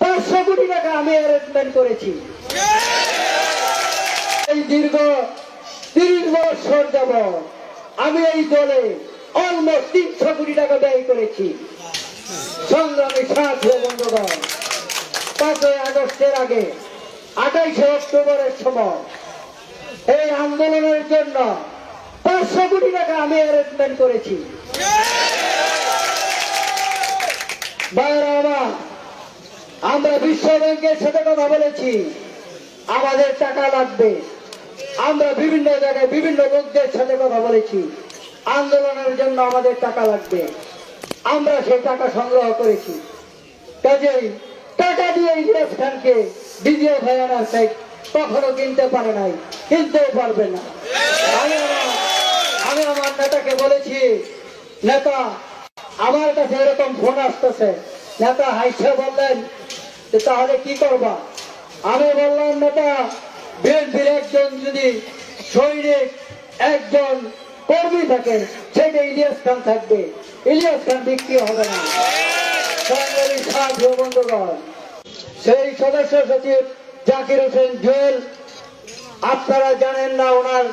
পাঁচশো কোটি টাকা আমি অ্যারেঞ্জমেন্ট করেছি। এই দীর্ঘ তিরিশ বছর যাব আমি এই দলে অলমোস্ট তিনশো কোটি টাকা ব্যয় করেছি। সংগ্রামী ও বন্ধুগণ পাঁচই আগস্টের আগে আঠাইশে অক্টোবরের সময় এই আন্দোলনের জন্য পাঁচশো কোটি টাকা আমি অ্যারেঞ্জমেন্ট করেছি। ভাইয়েরা আমার, আমরা বিশ্ব ব্যাংকের সাথে কথা বলেছি। আমাদের টাকা লাগবে। আমরা বিভিন্ন জায়গায় বিভিন্ন লোকদের সাথে কথা বলেছি। আন্দোলনের জন্য আমাদের টাকা লাগবে। আমরা সেই টাকা সংগ্রহ করেছি। কাজেই টাকা দিয়ে ইলিয়াস খানকে দ্বিতীয় ভয়ানার সাইড কখনো কিনতে পারে নাই, কিনতেও পারবে না। আমি আমার- আমি আমার নেতাকে বলেছি, নেতা, আমার কাছে এরকম ফোন আসতেছে। নেতা হাইসে বললেন তাহলে কি করবা? আমি বললাম নেতা বিএনপির একজন যদি সৈনিক, একজন কর্মী থাকে, সেটা ইলিয়াস খান থাকবে। ইলিয়াস খান বিক্রি হবে না। সেই সদস্য সচিব জাকির হোসেন জুয়েল, আপনারা জানেন না ওনার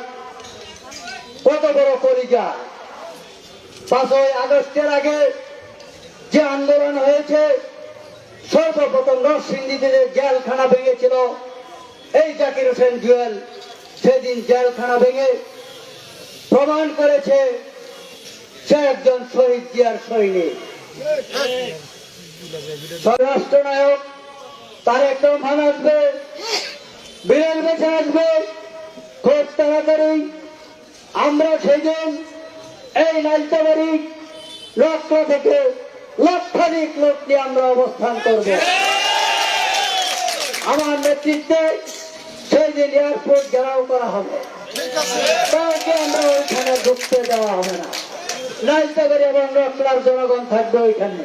কত বড় কলিজা। পাঁচই আগস্টের আগে যে আন্দোলন হয়েছে সর্বপ্রথম নরসিংদীতে জেলখানা ভেঙেছিল। এই জাকির হোসেন জুয়েল সেদিন জেলখানা ভেঙে প্রমাণ করেছে সে একজন শহীদ জিয়ার সৈনিক। স্বরাষ্ট্র নায়ক তার একটা মান আসবে বিড়াল বেছে আসবে, খুব তাড়াতাড়ি। আমরা সেদিন এই নাইতাবাড়ি লক্ষ থেকে লক্ষাধিক লোক আমরা অবস্থান করব। আমার নেতৃত্বে সেই দিন এয়ারপোর্ট ঘেরাও করা হবে। তাকে আমরা ওইখানে ঢুকতে দেওয়া হবে না। নাইতে করে এবং লক্ষলার জনগণ থাকবে ওইখানে।